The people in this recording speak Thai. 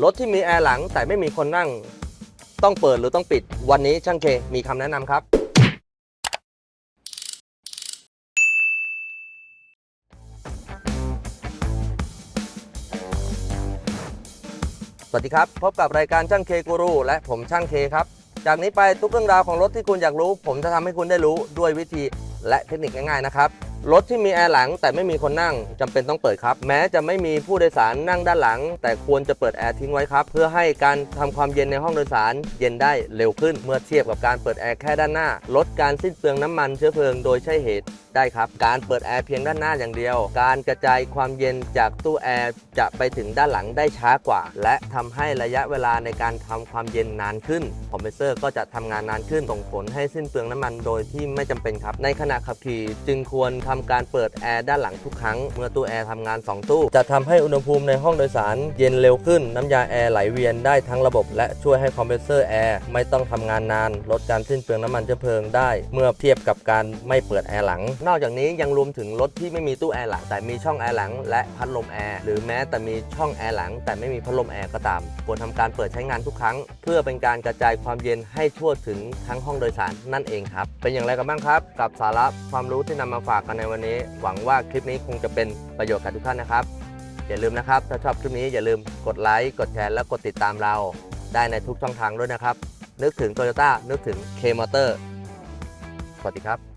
รถที่มีแอร์หลังแต่ไม่มีคนนั่ง ต้องเปิดหรือต้องปิด วันนี้ช่างเคมีคำแนะนำครับ สวัสดีครับ พบกับรายการช่างเคกูรูและผมช่างเคครับ จากนี้ไปทุกเรื่องราวของรถที่คุณอยากรู้ ผมจะทำให้คุณได้รู้ด้วยวิธีและเทคนิคง่ายๆนะครับ รถที่มีแอร์หลังแต่ไม่มีคนนั่งจำเป็นต้องเปิดครับ แม้จะไม่มีผู้โดยสารนั่งด้านหลัง แต่ควรจะเปิดแอร์ทิ้งไว้ครับ เพื่อให้การทำความเย็นในห้องโดยสารเย็นได้เร็วขึ้น เมื่อเทียบกับการเปิดแอร์แค่ด้านหน้า ลดการสิ้นเปลืองน้ำมันเชื้อเพลิงโดยใช่เหตุได้ครับ การเปิดแอร์เพียงด้านหน้าอย่างเดียว การกระจายความเย็นจากตู้แอร์จะไปถึงด้านหลังได้ช้ากว่า และทำให้ระยะเวลาในการทำความเย็นนานขึ้น คอมเพรสเซอร์ก็จะทำงานนานขึ้นส่งผลให้สิ้นเปลืองน้ำมันโดยที่ไม่จำเป็นครับ ในขณะขับขี่จึงควรททำการเปิดแอร์ด้านหลังทุกครั้ง เมื่อตู้แอร์ทำงาน 2 ตู้ จะทำให้อุณหภูมิในห้องโดยสารเย็นเร็วขึ้น น้ำยาแอร์ไหลเวียนได้ทั้งระบบ และช่วยให้คอมเพรสเซอร์แอร์ไม่ต้องทำงานนาน ลดการสิ้นเปลืองน้ำมันเชื้อเพลิงได้ เมื่อเทียบกับการไม่เปิดแอร์หลัง นอกจากนี้ยังรวมถึงรถที่ไม่มีตู้แอร์หลังแต่มีช่องแอร์หลัง และพัดลมแอร์หรือแม้แต่มีช่องแอร์หลัง แต่ไม่มีพัดลมแอร์ก็ตามควรทำการเปิดใช้งานทุกครั้ง เพื่อเป็นการกระจายความเย็นให้ทั่วถึงทั้งห้องโดยสารนั่นเองครับเป็นอย่างไรกันบ้างครับ กับสาระความรู้ที่นำมาฝากกันในวันนี้ หวังว่าคลิปนี้คงจะเป็นประโยชน์กับทุกท่านนะครับ อย่าลืมนะครับ ถ้าชอบคลิปนี้อย่าลืมกดไลค์กดแชร์และกดติดตามเรา ได้ในทุกช่องทางด้วยนะครับ นึกถึงโตโยต้านึกถึงเคมอเตอร์สวัสดีครับ